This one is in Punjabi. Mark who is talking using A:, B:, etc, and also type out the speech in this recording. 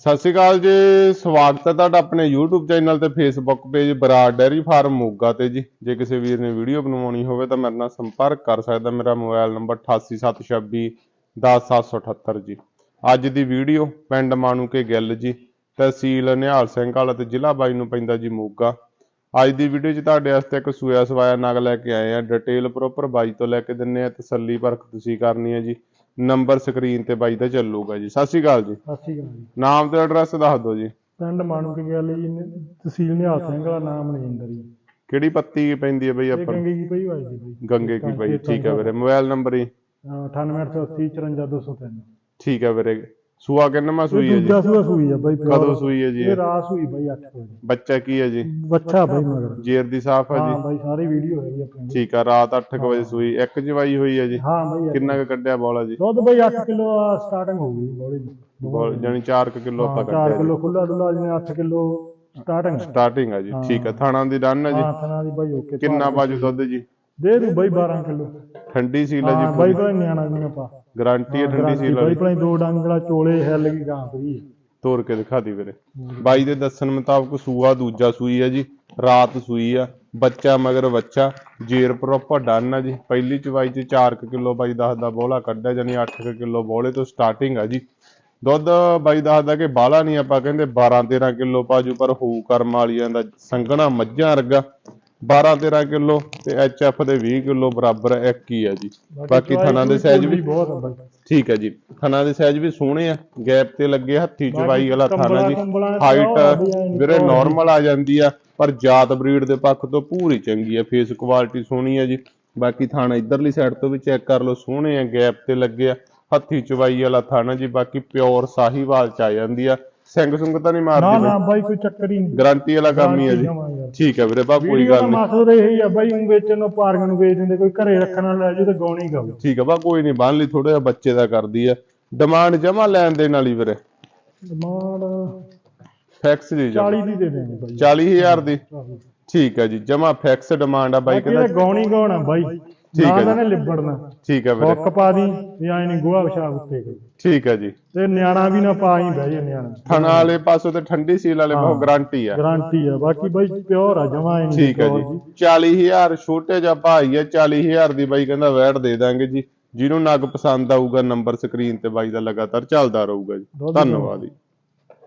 A: ਸਤਿ ਸ਼੍ਰੀ ਅਕਾਲ ਜੀ, ਸਵਾਗਤ ਹੈ ਤੁਹਾਡਾ ਆਪਣੇ YouTube ਚੈਨਲ ਤੇ Facebook page Brar dairy farm Moga ਤੇ ਜੀ। ਜੇ ਕਿਸੇ ਵੀਰ ਨੇ ਵੀਡੀਓ ਬਣਵਾਉਣੀ ਹੋਵੇ ਤਾਂ ਮੇਰੇ ਨਾਲ ਸੰਪਰਕ ਕਰ ਸਕਦਾ, ਮੇਰਾ ਮੋਬਾਈਲ ਨੰਬਰ 8876 10778 ਜੀ। ਅੱਜ ਦੀ ਵੀਡੀਓ ਪਿੰਡ ਮਾਣੂਕੇ ਗਿੱਲ ਜੀ, ਤਹਿਸੀਲ ਨਿਹਾਲ ਸਿੰਘ ਵਾਲਾ ਤੇ ਜ਼ਿਲ੍ਹਾ ਬਾਈ ਨੂੰ ਪੈਂਦਾ ਜੀ ਮੋਗਾ। ਅੱਜ ਦੀ ਵੀਡੀਓ 'ਚ ਤੁਹਾਡੇ ਵਾਸਤੇ ਇੱਕ ਸੂਆ ਸਵਾਇਆ ਨਗ ਲੈ ਕੇ ਆਏ ਆ ਡਿਟੇਲ ਪ੍ਰੋਪਰ ਬਾਈ ਤੋਂ ਲੈ ਕੇ ਦਿੰਨੇ ਆ ਤਸੱਲੀ ਪਰਖ ਤੁਸੀਂ ਕਰਨੀ ਹੈ ਜੀ। ਨੰਬਰ ਸਕਰੀਨ ਤੇ ਬਾਈ ਦਾ ਚੱਲੂਗਾ ਜੀ। ਸਤਿ ਸ਼੍ਰੀ ਅਕਾਲ ਜੀ।
B: ਸਤਿ ਸ਼੍ਰੀ ਅਕਾਲ ਜੀ।
A: ਨਾਮ ਤੇ ਐਡਰੈਸ ਦੱਸ ਦਿਓ ਜੀ।
B: ਪਿੰਡ ਮਾਣੂ ਕੇ ਗੱਲ ਜੀ ਨੇ- ਤਹਿਸੀਲ ਨਿਹਾਲ ਸਿੰਘ ਦਾ ਨਾਮ ਨਰਿੰਦਰ ਜੀ।
A: ਕਿਹੜੀ ਪੱਤੀ ਪੈਂਦੀ ਹੈ ਬਈ
B: ਇਹ
A: ਆਪਾਂ ਨੂੰ?
B: ਗੰਗੇ ਕੀ ਪਈ ਹੋਈ ਜੀ ਬਈ।
A: ਗੰਗੇ ਕੀ ਬਈ ਠੀਕ ਹੈ ਵੀਰੇ। ਮੋਬਾਈਲ ਨੰਬਰ ਹੀ
B: 9880 54203
A: ਠੀਕ ਹੈ ਵੀਰੇ। ਸੂਆ ਕਿੰਨਵਾਂ ਸੂਈ ਹੈ ਜੀ?
B: ਦੂਜਾ ਸੂਆ ਸੂਈ ਆ ਬਈ ਪਿਓਰ।
A: ਕਦੋਂ ਸੂਈ ਹੈ ਜੀ
B: ਇਹ?
A: ਇਹ?
B: ਰਾਤ ਸੂਈ ਬਈ 8 ਵਜੇ।
A: ਬੱਚਾ ਕੀ ਹੈ ਜੀ?
B: ਬੱਚਾ ਬਈ ਮਗਰ।
A: ਜੇਰ ਦੀ ਸਾਫ਼ ਹੈ
B: ਹਾਂ
A: ਜੀ
B: ਬਈ ਸਾਰੀ ਵੀਡੀਓ ਹੈਗੀ ਆਪਣੀ।
A: ਠੀਕ ਹੈ ਰਾਤ 8 ਵਜੇ ਸੂਈ ਇੱਕ ਜਵਾਈ ਹੋਈ ਹੈ ਜੀ?
B: ਹਾਂ ਬਈ।
A: ਕਿੰਨਾ ਕੁ ਕੱਢਿਆ ਬੋਲਾ ਜੀ?
B: ਦੁੱਧ ਬਈ 8 ਕਿਲੋ ਸਟਾਰਟਿੰਗ ਹੋ ਗਈ ਬੋਲੀ।
A: ਬੋਲ ਜਾਨੀ 4 ਕਿਲੋ ਆਪਾਂ
B: 4
A: ਕੱਢਿਆ
B: ਕਿਲੋ ਖੁੱਲਾ ਡੁੱਲਾ ਜਿਹਨੇ 8 ਕਿਲੋ ਸਟਾਰਟਿੰਗ
A: ਸਟਾਰਟਿੰਗ ਹੈ ਜੀ ਠੀਕ ਹੈ। ਥਾਣਾ ਦੀ ਡਨ ਹੈ ਜੀ?
B: ਹਾਂ ਥਣਾ ਦੀ ਬਈ ਓਕੇ
A: ਕਿੰਨਾ ਬਾਜੂ ਦੁੱਧ ਜੀ?
B: ਦੇ ਦੂ ਬਈ 12 ਕਿਲੋ।
A: ਠੰਡੀ ਸੀਲ ਹੈ
B: ਹਾਂ
A: ਜੀ
B: ਬਈ ਬਈ ਨਿਆਣਾ ਵੀ ਆਪਾਂ।
A: ਗਾਰੰਟੀ ਹੈ ਠੰਡੀ ਸੀਲ
B: ਬਈ
A: ਵਾਲੀ
B: ਭਾਈ ਦੋ ਡੰਗਲਾ ਚੋਲੇ ਹੈਲ ਗਈ ਗਾਂ ਫਰੀ
A: ਤੋੜ ਕੇ ਦਿਖਾ ਦੀ ਵੀਰੇ। ਬਾਈ ਦੇ ਦੱਸਣ ਮੁਤਾਬਕ ਸੂਆ ਦੂਜਾ ਸੂਈ ਹੈ ਜੀ ਰਾਤ ਸੂਈ ਆ ਬੱਚਾ ਮਗਰ ਬੱਚਾ ਜੇਰ ਪ੍ਰੋਪਰ ਡਨ ਆ ਜੀ। ਪਹਿਲੀ ਚਵਾਈ ਚ 4 ਕਿਲੋ ਬਾਈ ਦੱਸਦਾ ਬੋਲਾ ਕੱਢਿਆ ਜਾਨੀ 8 ਕਿਲੋ ਬੋਲੇ ਤੋਂ ਸਟਾਰਟਿੰਗ ਆ ਜੀ। ਦੁੱਧ ਬਾਈ ਦੱਸਦਾ ਕਿ ਬਾਲਾ ਨਹੀਂ ਆਪਾਂ ਕਹਿੰਦੇ 12 13 ਕਿਲੋ ਪਾਜੂ ਪਰ ਹੋਊ ਕਰਮ ਵਾਲੀਆਂ ਦਾ ਸੰਘਣਾ ਮੱਝਾਂ ਵਰਗਾ। 12 13 ਕਿਲੋ ਤੇ ਐਫ ਦੇ 20 ਕਿਲੋ ਬਰਾਬਰ ਇੱਕ ਹੀ ਆ ਜੀ। ਬਾਕੀ ਥਣਾ ਦੇ ਸਾਈਜ਼ ਵੀ
B: ਬਹੁਤ ਆ ਬਾਈ।
A: ਠੀਕ ਹੈ ਜੀ। ਥਣਾ ਦੇ ਸਾਈਜ਼ ਵੀ ਸੋਹਣੇ ਆ ਗੈਪ ਤੇ ਲੱਗੇ ਹੱਥੀ ਚਵਾਈ ਵਾਲਾ ਥਾਣਾ ਜੀ। ਹਾਈਟ
B: ਨੀ
A: ਵੀਰੇ ਨਾਰਮਲ ਆ ਜਾਂਦੀ ਆ ਪਰ ਜਾਤ ਬਰੀਡ ਦੇ ਪੱਖ ਤੋਂ ਪੂਰੀ ਚੰਗੀ ਆ ਫੇਸ ਕੁਆਲਿਟੀ ਸੋਹਣੀ ਆ ਜੀ। ਬਾਕੀ ਥਾਣਾ ਇਧਰਲੀ ਸਾਈਡ ਤੋਂ ਵੀ ਚੈੱਕ ਕਰ ਲਓ ਸੋਹਣੇ ਆ ਗੈਪ ਤੇ ਲੱਗੇ ਆ ਹੱਥੀ ਚਵਾਈ ਵਾਲਾ ਥਾਣਾ ਜੀ। ਬਾਕੀ ਪਿਓਰ ਸਾਹੀਵਾਲ ਚ ਆ ਜਾਂਦੀ ਆ। ਸਿੰਘ ਸੁੰਗ ਤਾਂ ਨਹੀਂ
B: ਨਾ
A: ਮਾਰਦੀ
B: ਨਾ ਬਾਈ। ਕੋਈ ਚੱਕਰ ਹੀ ਨਹੀਂ।
A: ਗਾਰੰਟੀ ਵਾਲਾ ਕੰਮ ਹੀ ਆ ਜੀ। ਠੀਕ ਹੈ ਵੀਰੇ ਬਾ ਕੋਈ
B: ਦਾ
A: ਗੱਲ ਨਹੀਂ।
B: ਮਕਸਦ ਇਹ ਹੀ ਆ ਬਾਈ ਉਹ ਵੇਚਣ ਨੂੰ ਪਾਰਕ ਨੂੰ ਵੇਚ ਦਿੰਦੇ ਕੋਈ ਘਰੇ ਰੱਖਣ ਨਾਲ ਲੈ ਜੂ ਤੇ ਗਾਉਣੀ ਗਾਉ
A: ਠੀਕ ਹੈ ਬਾ ਕੋਈ ਨਹੀਂ ਬੰਨ ਲਈ ਥੋੜਾ ਜਿਹਾ ਬੱਚੇ ਦਾ ਕਰਦੀ ਆ ਡਿਮਾਂਡ ਜਮਾ ਲੈਣ ਦੇਣ ਵਾਲੀ ਵੀਰੇ।
B: ਡਿਮਾਂਡ
A: ਫੈਕਸ ਦੀ ਜਮਾਂ।
B: 40 ਦੀ ਦੇ ਦੇਣੀ ਬਾਈ।
A: 40000 ਦੀ। ਠੀਕ ਹੈ ਜੀ ਜਮਾ ਫਿਕਸ ਡਿਮਾਂਡ ਆ ਬਾਈ ਕਹਿੰਦਾ
B: ਗਾਉਣੀ ਗਾਉਣਾ ਬਾਈ।
A: ਠੀਕ ਹੈ
B: ਨਾ
A: ਜੀ।
B: ਨੇ ਲਿਬੜਨਾ।
A: ਠੀਕ ਹੈ ਵੀਰੇ।
B: ਹੁੱਕ ਪਾ ਦੀ ਜਾਂ ਨਹੀਂ ਗੋਹਾ ਪਿਸ਼ਾਬ ਉੱਤੇ ਕੋਈ।
A: ਠੀਕ ਹੈ ਜੀ।
B: ਤੇ ਨਿਆਣਾ ਵੀ ਨਾ ਪਾ ਹੀ ਬਹਿ ਜੇ ਨਿਆਣਾ।
A: ਥਣਾ ਵਾਲੇ ਪਾਸੋਂ ਤੇ ਠੰਡੀ ਸੀਲ ਵਾਲੇ ਬਹੁਤ ਗਾਰੰਟੀ ਆ।
B: ਗਾਰੰਟੀ ਆ। ਬਾਕੀ ਬਾਈ ਪਿਓਰ ਆ ਜਮਾ ਹੀ ਨਹੀਂ
A: ਠੀਕ ਹੈ ਜੀ। 40000 ਛੋਟੇ ਜਿਹਾ ਭਾਈ ਆ 40000 ਦੀ ਬਾਈ ਕਹਿੰਦਾ ਵੈਟ ਦੇ ਦਾਂਗੇ ਜੀ। ਜਿਹਨੂੰ ਨਗ ਪਸੰਦ ਆਊਗਾ ਨੰਬਰ ਸਕਰੀਨ ਤੇ ਬਾਈ ਦਾ ਲਗਾਤਾਰ ਚੱਲਦਾ ਰਹੂਗਾ ਜੀ।
B: ਦੁੱਧ
A: ਧੰਨਵਾਦ। ਜੀ।